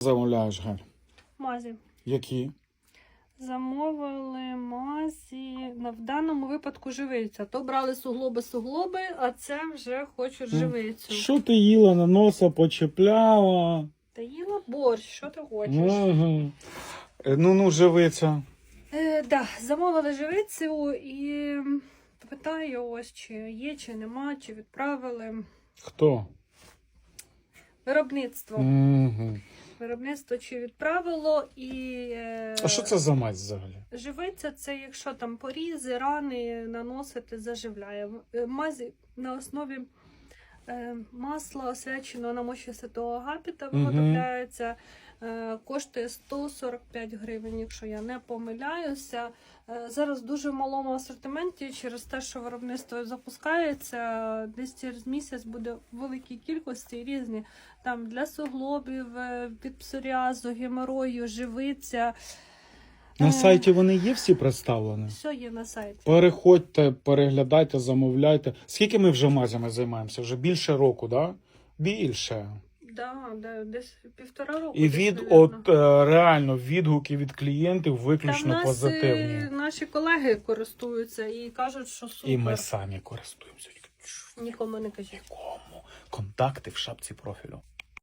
Замовляєш, Галь. Мазі. Які? Замовили мазі. В даному випадку живиця. То брали суглоби суглоби, а це вже хочуть живицю. Що ти їла на носа, почепляла? Та їла борщ, що ти хочеш? Угу. Ну, ну, живиця. Е, да, замовили живицю і питаю ось, чи є, чи нема, чи відправили. Хто? Виробництво. Угу. Виробництво чи відправило і. е, А що це за мазь взагалі? Живиця це якщо там порізи, рани наносити, заживляє. Е, Мазі на основі е, масла освяченого на мощі святого Агапіта виготовляється. Е, коштує 145 гривень, якщо я не помиляюся. Е, зараз дуже в малому асортименті через те, що виробництво запускається, десь через місяць буде в великій кількості різні. Там для суглобів, е, від псоріазу, геморою, живиця. На Е, сайті вони є всі представлені? Все є на сайті. Переходьте, переглядайте, замовляйте. Скільки ми вже мазями займаємося? Вже більше року, да? Більше. Да, да, десь півтора року. І від от е, реально відгуки від клієнтів Та в виключно нас, позитивні. е, наші колеги користуються і кажуть, що супер. І ми самі користуємося. Нікому не кажіть. Нікому. Контакти в шапці профілю.